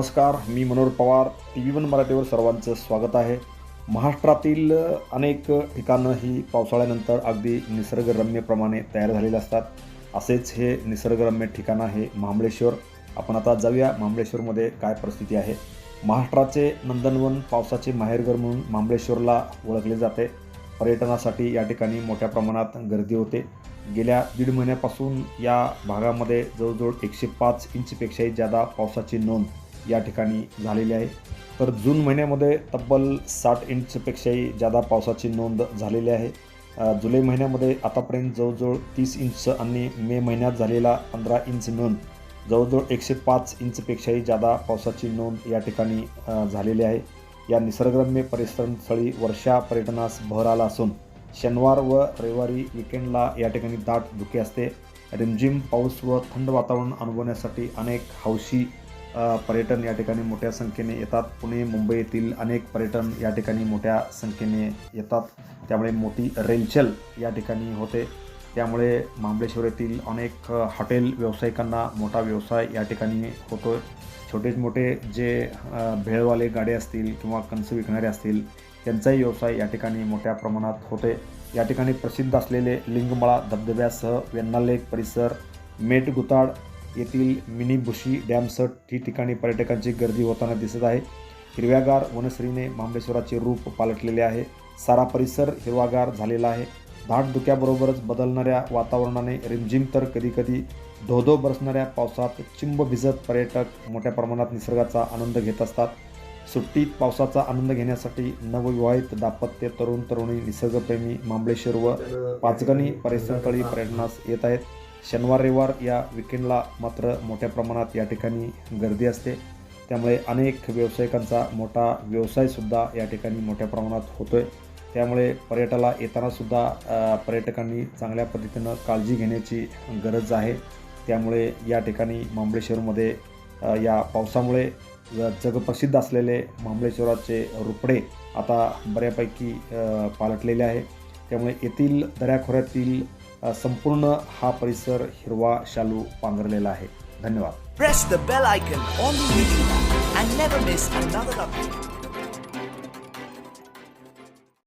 नमस्कार मी Manohar Pawar T V one मराठीवर सर्वांचं स्वागत आहे. महाराष्ट्रातील अनेक ठिकाणं ही पावसाळ्यानंतर अगदी निसर्गरम्यप्रमाणे तयार झालेले असतात. असेच हे निसर्गरम्य ठिकाण आहे महाबळेश्वर. आपण आता जाऊया महाबळेश्वरमध्ये काय परिस्थिती आहे. महाराष्ट्राचे नंदनवन पावसाचे माहेरघर म्हणून महाबळेश्वरला ओळखले जाते. पर्यटनासाठी या ठिकाणी मोठ्या प्रमाणात गर्दी होते. गेल्या दीड महिन्यापासून या भागामध्ये जवळजवळ एकशे पाच इंचपेक्षाही जादा पावसाची नोंद या ठिकाणी झालेली आहे. तर जून महिन्यामध्ये तब्बल साठ इंचपेक्षाही जादा पावसाची नोंद झालेली आहे. जुलै महिन्यामध्ये आतापर्यंत जवळजवळ तीस इंच आणि मे महिन्यात झालेला पंधरा इंच नोंद जवळजवळ एकशे पाच इंचपेक्षाही जादा पावसाची नोंद या ठिकाणी झालेली आहे. या निसर्गरम्य परिसरस्थळी वर्षा पर्यटनास भर आला असून शनिवार व रविवारी विकेंडला या ठिकाणी दाट धुके असते. रिमझिम पाऊस व थंड वातावरण अनुभवण्यासाठी अनेक हौशी पर्यटन या ठिकाणी मोठ्या संख्येने येतात. पुणे मुंबई येथील अनेक पर्यटन या ठिकाणी मोठ्या संख्येने येतात. त्यामुळे मोठी रेलचल या ठिकाणी होते. त्यामुळे महाबळेश्वर येथील अनेक हॉटेल व्यावसायिकांना मोठा व्यवसाय या ठिकाणी होतो छोटे मोठे जे भेळवाले गाडे असतील किंवा कणसं विकणारे असतील त्यांचाही व्यवसाय या ठिकाणी मोठ्या प्रमाणात होते या ठिकाणी प्रसिद्ध असलेले लिंगमळा धबधब्यासह वेन्नालेक परिसर मेट गुताड येथील मिनी बुशी ही ठिकाणी पर्यटकांची गर्दी होताना दिसत आहे. हिरव्यागार वनश्रीने महाबळेश्वराचे रूप पालटलेले आहे. सारा परिसर हिरवागार झालेला आहे. धाट धुक्याबरोबरच बदलणाऱ्या वातावरणाने रिमझिम तर कधीकधी धोधो बरसणाऱ्या पावसात चिंब भिजत पर्यटक मोठ्या प्रमाणात निसर्गाचा आनंद घेत असतात. सुट्टीत पावसाचा आनंद घेण्यासाठी नवविवाहित दाम्पत्य तरुण तरुणी निसर्गप्रेमी महाबळेश्वर व पाचगणी परिसरस्थळी पर्यटनास येत आहेत. शनिवार रविवार या विकेंडला मात्र मोठ्या प्रमाणात या ठिकाणी गर्दी असते. त्यामुळे अनेक व्यावसायिकांचा मोठा व्यवसायसुद्धा या ठिकाणी मोठ्या प्रमाणात होतो आहे त्यामुळे पर्यटनाला येतानासुद्धा पर्यटकांनी चांगल्या पद्धतीनं काळजी घेण्याची गरज आहे. त्यामुळे या ठिकाणी महाबळेश्वरमध्ये या पावसामुळे जगप्रसिद्ध असलेले महाबळेश्वराचे रुपडे आता बऱ्यापैकी पालटलेले आहे. त्यामुळे येथील दऱ्याखोऱ्यातील संपूर्ण हा परिसर हिरवा शालू पांघरलेला आहे. धन्यवाद.